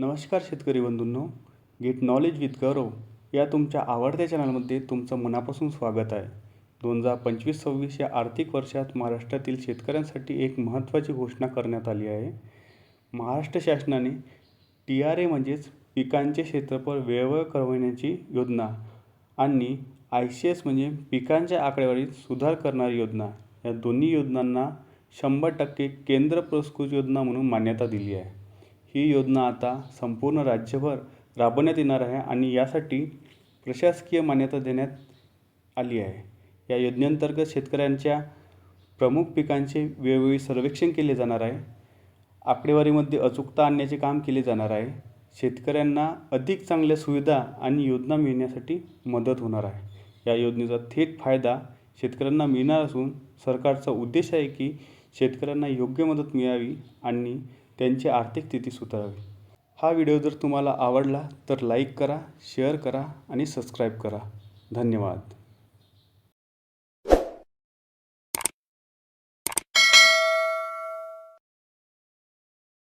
नमस्कार शेतकरी बंधूंनो गेट नॉलेज विथ गौरव या तुमच्या आवडत्या चॅनलमध्ये तुमचं मनापासून स्वागत आहे. दोन हजार पंचवीस सव्वीस या आर्थिक वर्षात महाराष्ट्रातील शेतकऱ्यांसाठी एक महत्त्वाची घोषणा करण्यात आली आहे. महाराष्ट्र शासनाने टी आर ए म्हणजेच पिकांचे क्षेत्रफळ वेळेवर करवण्याची योजना आणि आय सी एस म्हणजे पिकांच्या आकडेवारीत सुधार करणारी योजना या दोन्ही योजनांना शंभर टक्के केंद्र पुरस्कृत योजना म्हणून मान्यता दिली आहे. ही योजना आता संपूर्ण राज्यभर राबवण्यात येणार आहे आणि यासाठी प्रशासकीय मान्यता देण्यात आली आहे. या योजनेअंतर्गत शेतकऱ्यांच्या प्रमुख पिकांचे वेळोवेळी सर्वेक्षण केले जाणार आहे. आकडेवारीमध्ये अचूकता आणण्याचे काम केले जाणार आहे. शेतकऱ्यांना अधिक चांगल्या सुविधा आणि योजना मिळण्यासाठी मदत होणार आहे. या योजनेचा थेट फायदा शेतकऱ्यांना मिळणार असून सरकारचा उद्देश आहे की शेतकऱ्यांना योग्य मदत मिळावी आणि त्यांची आर्थिक स्थिती सुधारावी. हा व्हिडिओ जर तुम्हाला आवडला तर लाईक करा शेअर करा आणि सबस्क्राईब करा. धन्यवाद.